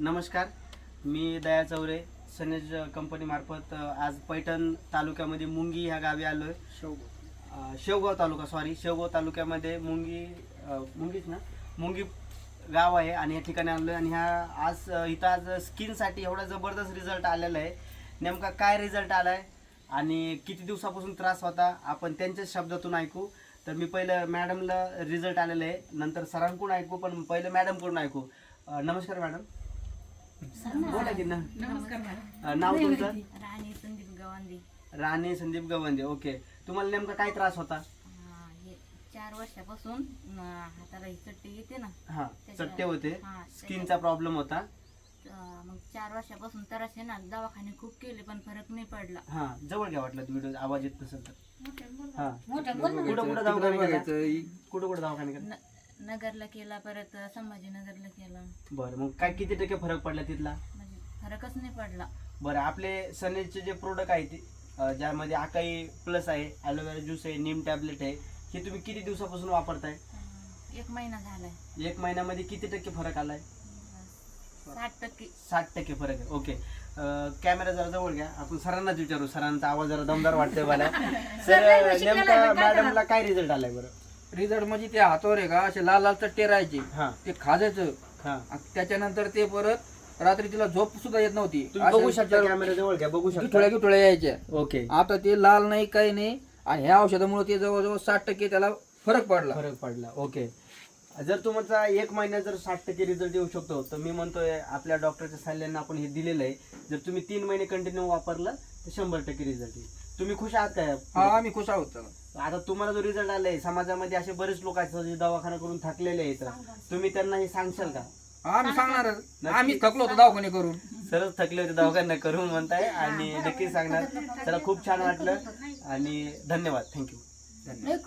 नमस्कार मी दया चौरे सनेज कंपनीमार्फत आज पैठण तालुक्यामध्ये मुंगी ह्या गावी आलो आहे शेवगाव तालुका सॉरी शेवगाव तालुक्यामध्ये मुंगी मुंगीच ना? मुंगी गाव आहे आणि या ठिकाणी आलो आहे आणि ह्या आज इथं आज स्किनसाठी एवढा जबरदस्त रिझल्ट आलेला आहे. नेमका काय रिझल्ट आला आहे आणि किती दिवसापासून त्रास होता आपण त्यांच्याच शब्दातून ऐकू. तर मी पहिलं मॅडमला रिझल्ट आलेला आहे. नंतर सरांकडून ऐकू पण पहिलं मॅडमकडून ऐकू. नमस्कार मॅडम बोला की ना. नमस्कार मॅडम. नाव तुमचं? राणी संदीप गवांदी. राणे संदीप गवंदे ओके. तुम्हाला नेमका काय त्रास होता? हा, हे चार वर्षापासून हाताला ही चट्टी येते ना. हा चट्टे होते. हा, स्किनचा प्रॉब्लेम होता. अं, मग चार वर्षापासून तर असे ना दवाखाने खूप केले पण फरक नाही पडला. हा जवळ घ्या वाटलं व्हिडिओ आवाज येत नसेल तर. हा. मोठं बोल ना. कुठं कुठं दवाखाने केला कुठं कुठं दवाखाने केला न- नगरला केला परत संभाजीनगरला केला. बरं मग काय किती टक्के फरक पडला तिथला? म्हणजे फरकच नाही पडला. बरं आपले सनेजचे जे प्रोडक्ट आहे ते अ, ज्यामध्ये आकाई प्लस आहे ॲलोवेरा ज्यूस आहे नीम टॅबलेट आहे हे तुम्ही किती दिवसापासून वापरताय? अं, एक महिना झालाय. एक महिन्यामध्ये किती टक्के फरक आलाय? साठ टक्के. साठ टक्के फरक आहे. ओके. कॅमेरा जरा जवळ घ्या. आपण सरांनाच विचारू. सरांचा आवाज जरा दमदार वाटतोय मला. सर नेमका मॅडमला काय रिझल्ट आलाय बरं? रिझल्ट म्हणजे ते हातावर आहे का? असे लाल लाल चट्टे राहायचे. हा. ते खाजायचं. हा. आणि त्याच्यानंतर ते परत रात्री तिला झोप सुद्धा येत नव्हती. तुम्ही बघू शकता कॅमेरा जवळ घ्या बघू गिठोळ्या शकता. गिठोळ्या यायच्या. ओके. आता ते लाल नाही काही नाही. आणि ह्या औषधामुळे ते जवळजवळ साठ टक्के त्याला फरक पडला. फरक पडला. ओके. जर तुमचा एक महिन्यात जर साठ टक्के रिझल्ट येऊ शकतो तर मी म्हणतोय आपल्या डॉक्टरच्या सल्ल्यानं आपण हे दिलेलं आहे. जर तुम्ही तीन महिने कंटिन्यू वापरलं तर शंभर टक्के रिझल्ट येईल. तुम्ही खुश आहात हा काय आम्ही खुश आहोत त्याला आता तुम्हाला जो रिझल्ट आलाय समाजामध्ये असे बरेच लोक आहेत जे दवाखाना करून थकलेले आहेत. तुम्ही त्यांना हे सांगशाल का? हा, आम्ही सांगणारच आम्ही थकलो होतो दवाखाने करून. सरच थकले होते दवाखाना करून म्हणताय आणि नक्की सांगणार. चला खूप छान वाटलं आणि धन्यवाद. थँक्यू धन्यवाद.